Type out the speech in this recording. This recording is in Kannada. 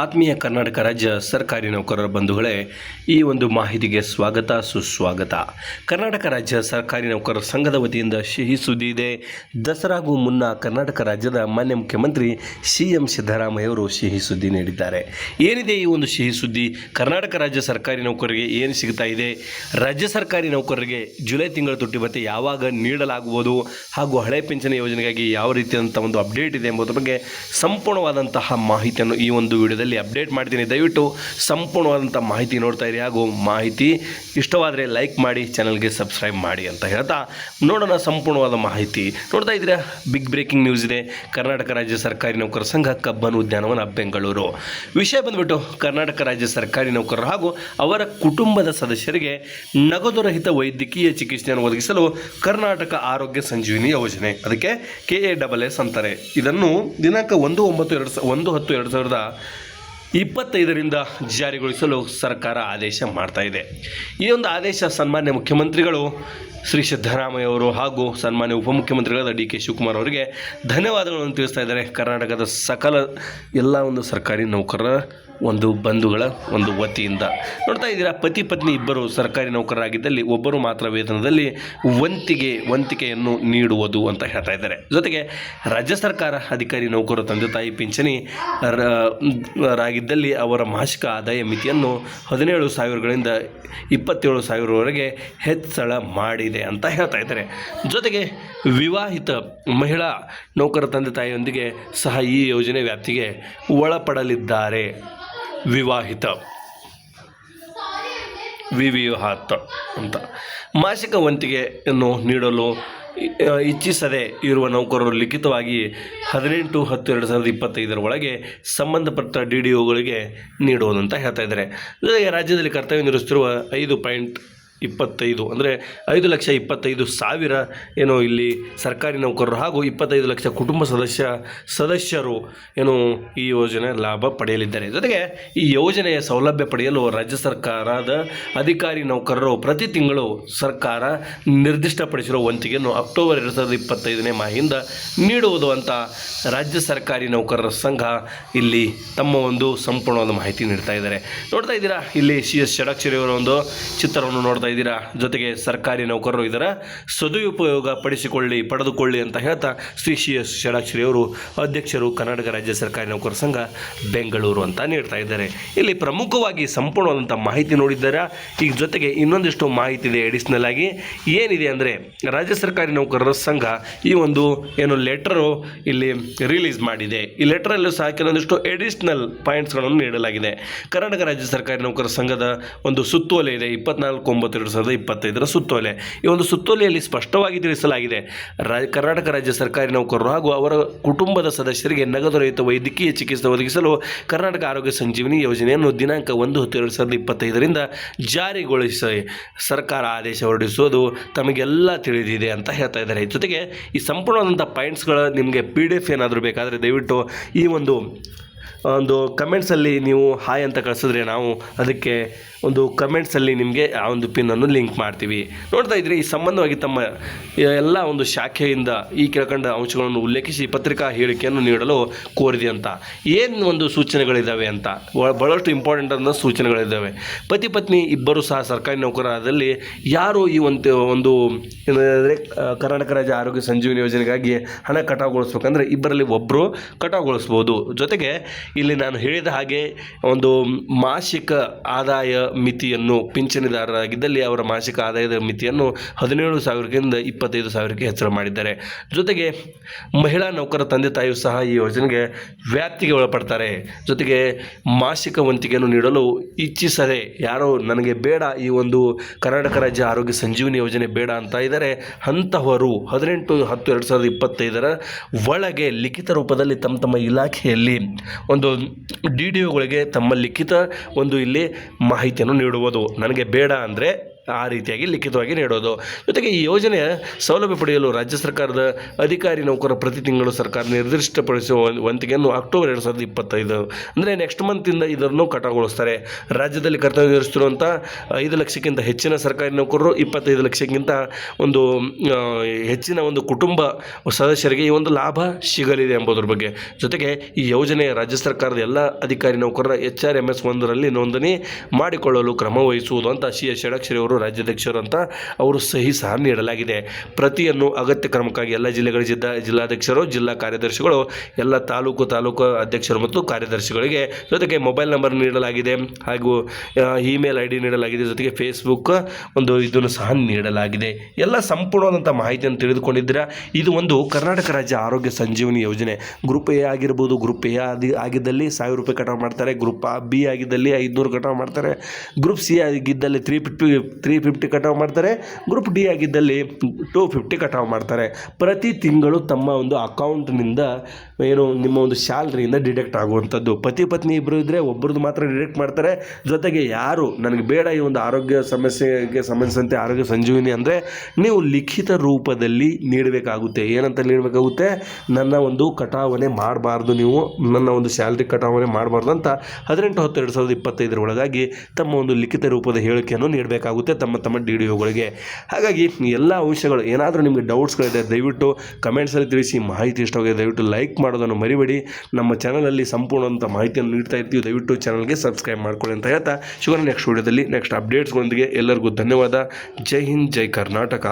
ಆತ್ಮೀಯ ಕರ್ನಾಟಕ ರಾಜ್ಯ ಸರ್ಕಾರಿ ನೌಕರರ ಬಂಧುಗಳೇ, ಈ ಒಂದು ಮಾಹಿತಿಗೆ ಸ್ವಾಗತ, ಸುಸ್ವಾಗತ. ಕರ್ನಾಟಕ ರಾಜ್ಯ ಸರ್ಕಾರಿ ನೌಕರರ ಸಂಘದ ವತಿಯಿಂದ ಸಿಹಿ ಸುದ್ದಿ ಇದೆ. ದಸರಾಗೂ ಮುನ್ನ ಕರ್ನಾಟಕ ರಾಜ್ಯದ ಮಾನ್ಯ ಮುಖ್ಯಮಂತ್ರಿ ಸಿ ಎಂ ಸಿದ್ದರಾಮಯ್ಯ ಅವರು ಸಿಹಿ ಸುದ್ದಿ ನೀಡಿದ್ದಾರೆ. ಏನಿದೆ ಈ ಒಂದು ಸಿಹಿ ಸುದ್ದಿ? ಕರ್ನಾಟಕ ರಾಜ್ಯ ಸರ್ಕಾರಿ ನೌಕರರಿಗೆ ಏನು ಸಿಗ್ತಾ ಇದೆ? ರಾಜ್ಯ ಸರ್ಕಾರಿ ನೌಕರರಿಗೆ ಜುಲೈ ತಿಂಗಳ ತುಟ್ಟಿ ಭತ್ಯೆ ಯಾವಾಗ ನೀಡಲಾಗುವುದು? ಹಾಗೂ ಹಳೆ ಪಿಂಚಣಿ ಯೋಜನೆಗಾಗಿ ಯಾವ ರೀತಿಯಾದಂಥ ಒಂದು ಅಪ್ಡೇಟ್ ಇದೆ ಎಂಬುದರ ಬಗ್ಗೆ ಸಂಪೂರ್ಣವಾದಂತಹ ಮಾಹಿತಿಯನ್ನು ಈ ಒಂದು ವಿಡಿಯೋದಲ್ಲಿ ಅಪ್ಡೇಟ್ ಮಾಡ್ತೀನಿ. ದಯವಿಟ್ಟು ಸಂಪೂರ್ಣವಾದಂಥ ಮಾಹಿತಿ ನೋಡ್ತಾ ಇರಿ ಹಾಗೂ ಮಾಹಿತಿ ಇಷ್ಟವಾದರೆ ಲೈಕ್ ಮಾಡಿ, ಚಾನಲ್ಗೆ ಸಬ್ಸ್ಕ್ರೈಬ್ ಮಾಡಿ ಅಂತ ಹೇಳ್ತಾ ನೋಡೋಣ ಸಂಪೂರ್ಣವಾದ ಮಾಹಿತಿ. ನೋಡ್ತಾ ಇದ್ದೀರಾ? ಬಿಗ್ ಬ್ರೇಕಿಂಗ್ ನ್ಯೂಸ್ ಇದೆ. ಕರ್ನಾಟಕ ರಾಜ್ಯ ಸರ್ಕಾರಿ ನೌಕರ ಸಂಘ ಕಬ್ಬನ್ ಉದ್ಯಾನವನ, ಬೆಂಗಳೂರು. ವಿಷಯ ಬಂದ್ಬಿಟ್ಟು ಕರ್ನಾಟಕ ರಾಜ್ಯ ಸರ್ಕಾರಿ ನೌಕರರು ಹಾಗೂ ಅವರ ಕುಟುಂಬದ ಸದಸ್ಯರಿಗೆ ನಗದು ರಹಿತ ವೈದ್ಯಕೀಯ ಚಿಕಿತ್ಸೆಯನ್ನು ಒದಗಿಸಲು ಕರ್ನಾಟಕ ಆರೋಗ್ಯ ಸಂಜೀವಿನಿ ಯೋಜನೆ. ಅದಕ್ಕೆ ಕೆ ಎ ಡಬಲ್ ಎಸ್ ಅಂತಾರೆ. ಇದನ್ನು ದಿನಾಂಕ ಒಂದು ಒಂಬತ್ತು, ಎರಡು ಒಂದು ಹತ್ತು, ಎರಡು ಸಾವಿರದ ಇಪ್ಪತ್ತೈದರಿಂದ ಜಾರಿಗೊಳಿಸಲು ಸರ್ಕಾರ ಆದೇಶ ಮಾಡ್ತಾ ಇದೆ. ಈ ಒಂದು ಆದೇಶ ಸನ್ಮಾನ್ಯ ಮುಖ್ಯಮಂತ್ರಿಗಳು ಶ್ರೀ ಸಿದ್ದರಾಮಯ್ಯ ಅವರು ಹಾಗೂ ಸನ್ಮಾನ್ಯ ಉಪಮುಖ್ಯಮಂತ್ರಿಗಳಾದ ಡಿ ಕೆ ಶಿವಕುಮಾರ್ ಅವರಿಗೆ ಧನ್ಯವಾದಗಳನ್ನು ತಿಳಿಸ್ತಾ ಇದ್ದಾರೆ. ಕರ್ನಾಟಕದ ಸಕಲ ಎಲ್ಲ ಒಂದು ಸರ್ಕಾರಿ ನೌಕರರ ಒಂದು ಬಂಧುಗಳ ಒಂದು ವತಿಯಿಂದ. ನೋಡ್ತಾ ಇದ್ದೀರಾ, ಪತಿ ಪತ್ನಿ ಇಬ್ಬರು ಸರ್ಕಾರಿ ನೌಕರರಾಗಿದ್ದಲ್ಲಿ ಒಬ್ಬರು ಮಾತ್ರ ವೇತನದಲ್ಲಿ ವಂತಿಗೆ, ವಂತಿಕೆಯನ್ನು ನೀಡುವುದು ಅಂತ ಹೇಳ್ತಾ ಇದ್ದಾರೆ. ಜೊತೆಗೆ ರಾಜ್ಯ ಸರ್ಕಾರ ಅಧಿಕಾರಿ, ನೌಕರರು, ತಂದೆ ತಾಯಿ, ಪಿಂಚಣಿ ರ- ರಾಗಿದ್ದಲ್ಲಿ ಅವರ ಮಾಸಿಕ ಆದಾಯ ಮಿತಿಯನ್ನು ಹದಿನೇಳು ಸಾವಿರಗಳಿಂದ ಇಪ್ಪತ್ತೇಳು ಸಾವಿರವರೆಗೆ ಹೆಚ್ಚಳ ಮಾಡಿದೆ ಅಂತ ಹೇಳ್ತಾ ಇದ್ದಾರೆ. ಜೊತೆಗೆ ವಿವಾಹಿತ ಮಹಿಳಾ ನೌಕರ ತಂದೆ ತಾಯಿಯೊಂದಿಗೆ ಸಹ ಈ ಯೋಜನೆ ವ್ಯಾಪ್ತಿಗೆ ಒಳಪಡಲಿದ್ದಾರೆ. ವಿವಾಹಿತ ವಿವಿಹಾತ ಅಂತ. ಮಾಸಿಕ ವಂತಿಗೆಯನ್ನು ನೀಡಲು ಇಚ್ಛಿಸದೆ ಇರುವ ನೌಕರರು ಲಿಖಿತವಾಗಿ ಹದಿನೆಂಟು ಹತ್ತು ಎರಡು ಸಾವಿರದ ಇಪ್ಪತ್ತೈದರ ಒಳಗೆ ಸಂಬಂಧಪಟ್ಟ ಡಿ ಡಿ ಒಗಳಿಗೆ ನೀಡುವುದು ಅಂತ ಹೇಳ್ತಾ ಇದ್ದಾರೆ. ಜೊತೆಗೆ ರಾಜ್ಯದಲ್ಲಿ ಕರ್ತವ್ಯ ನಿರ್ವಹಿಸುತ್ತಿರುವ ಐದು ಪಾಯಿಂಟ್ ಇಪ್ಪತ್ತೈದು. ಅಂದರೆ ಐದು ಲಕ್ಷ ಇಪ್ಪತ್ತೈದು ಸಾವಿರ ಏನು ಇಲ್ಲಿ ಸರ್ಕಾರಿ ನೌಕರರು ಹಾಗೂ ಇಪ್ಪತ್ತೈದು ಲಕ್ಷ ಕುಟುಂಬ ಸದಸ್ಯ ಸದಸ್ಯರು ಏನು ಈ ಯೋಜನೆ ಲಾಭ ಪಡೆಯಲಿದ್ದಾರೆ. ಜೊತೆಗೆ ಈ ಯೋಜನೆಯ ಸೌಲಭ್ಯ ಪಡೆಯಲು ರಾಜ್ಯ ಸರ್ಕಾರದ ಅಧಿಕಾರಿ ನೌಕರರು ಪ್ರತಿ ತಿಂಗಳು ಸರ್ಕಾರ ನಿರ್ದಿಷ್ಟಪಡಿಸಿರುವ ವಂತಿಗೆಯನ್ನು ಅಕ್ಟೋಬರ್ ಎರಡು ಸಾವಿರದ ಇಪ್ಪತ್ತೈದನೇ ಮಾಹಿಂದ ನೀಡುವುದು ಅಂತ ರಾಜ್ಯ ಸರ್ಕಾರಿ ನೌಕರರ ಸಂಘ ಇಲ್ಲಿ ತಮ್ಮ ಒಂದು ಸಂಪೂರ್ಣವಾದ ಮಾಹಿತಿ ನೀಡ್ತಾ ಇದ್ದಾರೆ. ನೋಡ್ತಾ ಇದ್ದೀರಾ? ಇಲ್ಲಿ ಸಿ ಎಸ್ ಷಡಾಕ್ಷರಿಯವರ ಒಂದು ಚಿತ್ರವನ್ನು ನೋಡ್ತಾ ಇದ್ದೀರಾ? ಜೊತೆಗೆ ಸರ್ಕಾರಿ ನೌಕರರು ಇದರ ಸದುಪಯೋಗ ಪಡಿಸಿಕೊಳ್ಳಿ, ಪಡೆದುಕೊಳ್ಳಿ ಅಂತ ಹೇಳ್ತಾ ಶ್ರೀ ಸಿ ಎಸ್ ಷಡಾಕ್ಷರಿ ಅವರು ಅಧ್ಯಕ್ಷರು ಕರ್ನಾಟಕ ರಾಜ್ಯ ಸರ್ಕಾರಿ ನೌಕರರ ಸಂಘ ಬೆಂಗಳೂರು ಅಂತ ನೀಡ್ತಾ ಇದ್ದಾರೆ. ಇಲ್ಲಿ ಪ್ರಮುಖವಾಗಿ ಸಂಪೂರ್ಣವಾದಂಥ ಮಾಹಿತಿ ನೋಡಿದ್ದಾರೆ? ಈಗ ಜೊತೆಗೆ ಇನ್ನೊಂದಿಷ್ಟು ಮಾಹಿತಿ ಇದೆ ಎಡಿಷ್ನಲ್ ಆಗಿ. ಏನಿದೆ ಅಂದರೆ, ರಾಜ್ಯ ಸರ್ಕಾರಿ ನೌಕರರ ಸಂಘ ಈ ಒಂದು ಏನು ಲೆಟರು ಇಲ್ಲಿ ರಿಲೀಸ್ ಮಾಡಿದೆ. ಈ ಲೆಟರಲ್ಲೂ ಸಹ ಕೆಲವೊಂದಿಷ್ಟು ಎಡಿಷ್ನಲ್ ಪಾಯಿಂಟ್ಸ್ಗಳನ್ನು ನೀಡಲಾಗಿದೆ. ಕರ್ನಾಟಕ ರಾಜ್ಯ ಸರ್ಕಾರಿ ನೌಕರರ ಸಂಘದ ಒಂದು ಸುತ್ತೋಲೆ ಇದೆ, ಇಪ್ಪತ್ನಾಲ್ಕು, ಒಂಬತ್ತು ಎರಡು ಸಾವಿರದ ಇಪ್ಪತ್ತೈದರ ಸುತ್ತೋಲೆ. ಈ ಒಂದು ಸುತ್ತೋಲೆಯಲ್ಲಿ ಸ್ಪಷ್ಟವಾಗಿ ತಿಳಿಸಲಾಗಿದೆ. ರಾ, ಕರ್ನಾಟಕ ರಾಜ್ಯ ಸರ್ಕಾರಿ ನೌಕರರು ಹಾಗೂ ಅವರ ಕುಟುಂಬದ ಸದಸ್ಯರಿಗೆ ನಗದು ರಹಿತ ವೈದ್ಯಕೀಯ ಚಿಕಿತ್ಸೆ ಒದಗಿಸಲು ಕರ್ನಾಟಕ ಆರೋಗ್ಯ ಸಂಜೀವಿನಿ ಯೋಜನೆಯನ್ನು ದಿನಾಂಕ ಒಂದು ಹತ್ತು ಎರಡು ಸಾವಿರದ ಇಪ್ಪತ್ತೈದರಿಂದ ಜಾರಿಗೊಳಿಸಿ ಸರ್ಕಾರ ಆದೇಶ ಹೊರಡಿಸುವುದು ತಮಗೆಲ್ಲ ತಿಳಿದಿದೆ ಅಂತ ಹೇಳ್ತಾ ಇದ್ದಾರೆ. ಜೊತೆಗೆ ಈ ಸಂಪೂರ್ಣವಾದಂಥ ಪಾಯಿಂಟ್ಸ್ಗಳ ನಿಮಗೆ ಪಿ ಡಿ ಎಫ್ ಏನಾದರೂ ಬೇಕಾದರೆ ದಯವಿಟ್ಟು ಈ ಒಂದು ಒಂದು ಕಮೆಂಟ್ಸಲ್ಲಿ ನೀವು ಹಾಯ್ ಅಂತ ಕಳಿಸಿದ್ರೆ ನಾವು ಅದಕ್ಕೆ ಒಂದು ಕಮೆಂಟ್ಸಲ್ಲಿ ನಿಮಗೆ ಆ ಒಂದು ಪಿನ್ನನ್ನು ಲಿಂಕ್ ಮಾಡ್ತೀವಿ. ನೋಡ್ತಾ ಇದ್ರೆ, ಈ ಸಂಬಂಧವಾಗಿ ತಮ್ಮ ಎಲ್ಲ ಒಂದು ಶಾಖೆಯಿಂದ ಈ ಕೆಳಕಂಡ ಅಂಶಗಳನ್ನು ಉಲ್ಲೇಖಿಸಿ ಪತ್ರಿಕಾ ಹೇಳಿಕೆಯನ್ನು ನೀಡಲು ಕೋರಿದೆ ಅಂತ. ಏನು ಒಂದು ಸೂಚನೆಗಳಿದ್ದಾವೆ ಅಂತ? ಬಹಳ- ಬಹಳಷ್ಟು ಇಂಪಾರ್ಟೆಂಟ್ ಅನ್ನೋ ಸೂಚನೆಗಳಿದ್ದಾವೆ ಪತಿ ಪತ್ನಿ ಇಬ್ಬರು ಸಹ ಸರ್ಕಾರಿ ನೌಕರರಾದಲ್ಲಿ ಯಾರು ಈ ಒಂದು ಒಂದು, ಏನಂದರೆ ಕರ್ನಾಟಕ ರಾಜ್ಯ ಆರೋಗ್ಯ ಸಂಜೀವಿನಿ ಯೋಜನೆಗಾಗಿ ಹಣ ಕಟಾವುಗೊಳಿಸ್ಬೇಕಂದ್ರೆ ಇಬ್ಬರಲ್ಲಿ ಒಬ್ಬರು ಕಟಾವುಗೊಳಿಸ್ಬೋದು. ಜೊತೆಗೆ ಇಲ್ಲಿ ನಾನು ಹೇಳಿದ ಹಾಗೆ ಒಂದು ಮಾಸಿಕ ಆದಾಯ ಮಿತಿಯನ್ನು ಪಿಂಚಣಿದಾರರಾಗಿದ್ದಲ್ಲಿ ಅವರ ಮಾಸಿಕ ಆದಾಯದ ಮಿತಿಯನ್ನು ಹದಿನೇಳು ಸಾವಿರಕ್ಕಿಂತ ಇಪ್ಪತ್ತೈದು ಸಾವಿರಕ್ಕೆ ಹೆಚ್ಚಳ ಮಾಡಿದ್ದಾರೆ. ಜೊತೆಗೆ ಮಹಿಳಾ ನೌಕರ ತಂದೆ ತಾಯಿಯು ಸಹ ಈ ಯೋಜನೆಗೆ ವ್ಯಾಪ್ತಿಗೆ ಒಳಪಡ್ತಾರೆ. ಜೊತೆಗೆ ಮಾಸಿಕ ವಂತಿಗೆಯನ್ನು ನೀಡಲು ಇಚ್ಛಿಸದೆ ಯಾರೋ ನನಗೆ ಬೇಡ, ಈ ಒಂದು ಕರ್ನಾಟಕ ರಾಜ್ಯ ಆರೋಗ್ಯ ಸಂಜೀವಿನಿ ಯೋಜನೆ ಬೇಡ ಅಂತ ಇದ್ದಾರೆ. ಅಂತಹವರು ಹದಿನೆಂಟು ಹತ್ತು ಎರಡು ಸಾವಿರದ ಇಪ್ಪತ್ತೈದರ ಒಳಗೆ ಲಿಖಿತ ರೂಪದಲ್ಲಿ ತಮ್ಮ ತಮ್ಮ ಇಲಾಖೆಯಲ್ಲಿ ಡಿ ಡಿ ಒಗಳಿಗೆ ತಮ್ಮ ಲಿಖಿತ ಒಂದು ಇಲ್ಲಿ ಮಾಹಿತಿಯನ್ನು ನೀಡುವುದು. ನನಗೆ ಬೇಡ ಅಂದರೆ ಆ ರೀತಿಯಾಗಿ ಲಿಖಿತವಾಗಿ ನೀಡೋದು. ಜೊತೆಗೆ ಈ ಯೋಜನೆ ಸೌಲಭ್ಯ ಪಡೆಯಲು ರಾಜ್ಯ ಸರ್ಕಾರದ ಅಧಿಕಾರಿ ನೌಕರ ಪ್ರತಿ ತಿಂಗಳು ಸರ್ಕಾರ ನಿರ್ದಿಷ್ಟಪಡಿಸುವ 원- ವಂತಿಗೆಯನ್ನು ಅಕ್ಟೋಬರ್ ಎರಡು ಸಾವಿರದ ಇಪ್ಪತ್ತೈದು ಅಂದರೆ ನೆಕ್ಸ್ಟ್ ಮಂತಿಂದ ಇದನ್ನು ಕಟಾಗೊಳಿಸ್ತಾರೆ. ರಾಜ್ಯದಲ್ಲಿ ಕರ್ತವ್ಯ ನಿರ್ವಹಿಸುತ್ತಿರುವಂಥ ಐದು ಲಕ್ಷಕ್ಕಿಂತ ಹೆಚ್ಚಿನ ಸರ್ಕಾರಿ ನೌಕರರು, ಇಪ್ಪತ್ತೈದು ಲಕ್ಷಕ್ಕಿಂತ ಒಂದು ಹೆಚ್ಚಿನ ಒಂದು ಕುಟುಂಬ ಸದಸ್ಯರಿಗೆ ಈ ಒಂದು ಲಾಭ ಸಿಗಲಿದೆ ಎಂಬುದರ ಬಗ್ಗೆ. ಜೊತೆಗೆ ಈ ಯೋಜನೆ ರಾಜ್ಯ ಸರ್ಕಾರದ ಎಲ್ಲ ಅಧಿಕಾರಿ ನೌಕರರ ಎಚ್ ಆರ್ ಎಂ ಎಸ್ ಒಂದರಲ್ಲಿ ನೋಂದಣಿ ಮಾಡಿಕೊಳ್ಳಲು ಕ್ರಮ ವಹಿಸುವುದು ಅಂತ ಸಿ ಎಸ್ ಷಡಕ್ಷರಿ ಅವರು ರಾಜ್ಯಾಧ್ಯಕ್ಷರು ಅಂತ ಅವರು ಸಹಿ ಸಹ ನೀಡಲಾಗಿದೆ. ಪ್ರತಿಯನ್ನು ಅಗತ್ಯ ಕ್ರಮಕ್ಕಾಗಿ ಎಲ್ಲ ಜಿಲ್ಲೆಗಳ ಜಿಲ್ಲಾ ಜಿಲ್ಲಾಧ್ಯಕ್ಷರು, ಜಿಲ್ಲಾ ಕಾರ್ಯದರ್ಶಿಗಳು, ಎಲ್ಲ ತಾಲೂಕು ತಾಲೂಕು ಅಧ್ಯಕ್ಷರು ಮತ್ತು ಕಾರ್ಯದರ್ಶಿಗಳಿಗೆ ಜೊತೆಗೆ ಮೊಬೈಲ್ ನಂಬರ್ ನೀಡಲಾಗಿದೆ ಹಾಗೂ ಇಮೇಲ್ ಐ ಡಿ ನೀಡಲಾಗಿದೆ. ಜೊತೆಗೆ ಫೇಸ್ಬುಕ್ ಒಂದು ಇದನ್ನು ಸಹ ನೀಡಲಾಗಿದೆ. ಎಲ್ಲ ಸಂಪೂರ್ಣವಾದಂಥ ಮಾಹಿತಿಯನ್ನು ತಿಳಿದುಕೊಂಡಿದ್ದೀರಾ? ಇದು ಒಂದು ಕರ್ನಾಟಕ ರಾಜ್ಯ ಆರೋಗ್ಯ ಸಂಜೀವನಿ ಯೋಜನೆ. ಗ್ರೂಪ್ ಎ ಆಗಿರ್ಬೋದು, ಗ್ರೂಪ್ ಎ ಆಗಿದ್ದಲ್ಲಿ ಸಾವಿರ ರೂಪಾಯಿ ಕಟಾವು ಮಾಡ್ತಾರೆ. ಗ್ರೂಪ್ ಬಿ ಆಗಿದ್ದಲ್ಲಿ ಐದುನೂರು ಕಟಾವು ಮಾಡ್ತಾರೆ. ಗ್ರೂಪ್ ಸಿ ಆಗಿದ್ದಲ್ಲಿ ತ್ರೀ ಫಿಫ್ಟಿ ತ್ರೀ ಫಿಫ್ಟಿ ಕಟಾವು ಮಾಡ್ತಾರೆ. ಗ್ರೂಪ್ ಡಿ ಆಗಿದ್ದಲ್ಲಿ ಟೂ ಫಿಫ್ಟಿ ಕಟಾವು ಮಾಡ್ತಾರೆ. ಪ್ರತಿ ತಿಂಗಳು ತಮ್ಮ ಒಂದು ಅಕೌಂಟ್ನಿಂದ ಏನು ನಿಮ್ಮ ಒಂದು ಸ್ಯಾಲ್ರಿಯಿಂದ ಡಿಡಕ್ಟ್ ಆಗುವಂಥದ್ದು. ಪತಿ ಪತ್ನಿ ಇಬ್ಬರು ಇದ್ದರೆ ಒಬ್ಬರದ್ದು ಮಾತ್ರ ಡಿಡಕ್ಟ್ ಮಾಡ್ತಾರೆ. ಜೊತೆಗೆ ಯಾರು ನನಗೆ ಬೇಡ ಈ ಒಂದು ಆರೋಗ್ಯ ಸಮಸ್ಯೆಗೆ ಸಂಬಂಧಿಸಿದಂತೆ ಆರೋಗ್ಯ ಸಂಜೀವಿನಿ ಅಂದರೆ ನೀವು ಲಿಖಿತ ರೂಪದಲ್ಲಿ ನೀಡಬೇಕಾಗುತ್ತೆ. ಏನಂತ ನೀಡಬೇಕಾಗುತ್ತೆ? ನನ್ನ ಒಂದು ಕಟಾವಣೆ ಮಾಡಬಾರ್ದು ನೀವು. ನನ್ನ ಒಂದು ಸ್ಯಾಲ್ರಿ ಕಟಾವಣೆ ಮಾಡಬಾರ್ದು ಅಂತ ಹದಿನೆಂಟು ಹತ್ತು ಎರಡು ಸಾವಿರದ ಇಪ್ಪತ್ತೈದರ ಒಳಗಾಗಿ ತಮ್ಮ ಒಂದು ಲಿಖಿತ ರೂಪದ ಹೇಳಿಕೆಯನ್ನು ನೀಡಬೇಕಾಗುತ್ತೆ. ತಮ್ಮ ತಮ್ಮ ಡಿ ಡಿ ಒಗಳಿಗೆ. ಹಾಗಾಗಿ ಎಲ್ಲ ಅಂಶಗಳು ಏನಾದರೂ ನಿಮಗೆ ಡೌಟ್ಸ್ಗಳಿದೆ, ದಯವಿಟ್ಟು ಕಮೆಂಟ್ಸಲ್ಲಿ ತಿಳಿಸಿ ಮಾಹಿತಿ ಇಷ್ಟವಾಗಿದೆ, ದಯವಿಟ್ಟು ಲೈಕ್ ಮಾಡೋದನ್ನು ಮರಿಬೇಡಿ. ನಮ್ಮ ಚಾನಲಲ್ಲಿ ಸಂಪೂರ್ಣವಂಥ ಮಾಹಿತಿಯನ್ನು ನೀಡ್ತಾ ಇರ್ತೀವಿ, ದಯವಿಟ್ಟು ಚಾನಲ್ಗೆ ಸಬ್ಸ್ಕ್ರೈಬ್ ಮಾಡ್ಕೊಳ್ಳಿ ಅಂತ ಹೇಳ್ತಾ ಶುಗರ್ ನೆಕ್ಸ್ಟ್ ವಿಡಿಯೋದಲ್ಲಿ ನೆಕ್ಸ್ಟ್ ಅಪ್ಡೇಟ್ಸ್ಗಳೊಂದಿಗೆ ಎಲ್ಲರಿಗೂ ಧನ್ಯವಾದ. ಜೈ ಹಿಂದ್, ಜೈ ಕರ್ನಾಟಕ.